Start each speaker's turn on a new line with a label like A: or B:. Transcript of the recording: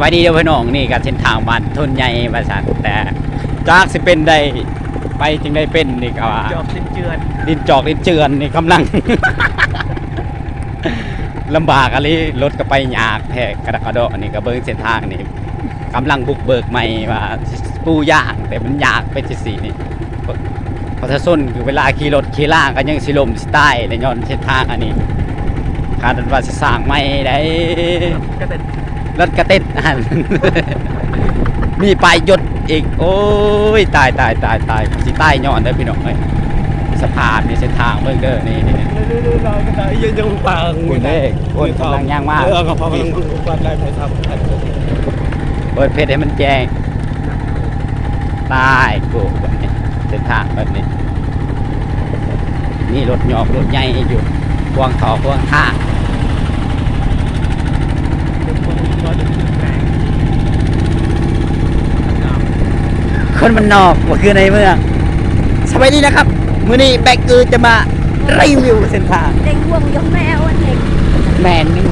A: บายดีเด้อพี่น้องนี่ก็เส้นทางบ้านทุนใหญ่บริษัทแต่จากสิเป็นได้ไปจึงได้เป็นนี่ก็ว่า
B: จอบสิ้นเจือน
A: ดินจอกดินเจือนนี่กำลัง ลำบากอะไรรถก็ไปยากแท้กระดกกระโดดนี่ก็เบิ่งเส้นทางนี่กำลังบุกเบิกใหม่ว่าสิปูยากแต่มันยากไปที่สีนี่เพราะถ้าส้นคือเวลาขี่รถขี่ล่างก็ยังสิลมสิใต้ในย้อนเส้นทางอันนี้คาดว่าสิสร้างไม่ได้
B: ก็แต่
A: รถกระเต็ดอันมีปลายยศอีก โอ้ย ตายตายตายตายสิใต้ย้อนเด้พี่น้องเอ้ยสะพานนี่เส้นทางเบิ่งเด้อนี่นี่นี่
B: ดูๆๆเราก็ได้ยังยังฟัง
A: คุณเด้คนกำลังย่างมาก
B: เออกับพอมันฟังได้ไปทำ
A: เปิดเพจให้มันแจ้งตายกูแบบนี้เส้นทางแบบนี้นี่รถหยอกรถใหญ่อยู่พวงท่อพวงท่าง คนมันนอกว่าคือในเมืองสวัสดีนะครับ มื้อนี้แบกเกอร์จะมารีวิวเส้นทาง
C: เด็กห่วงยงแมวอันเด็ก
A: แมนนี่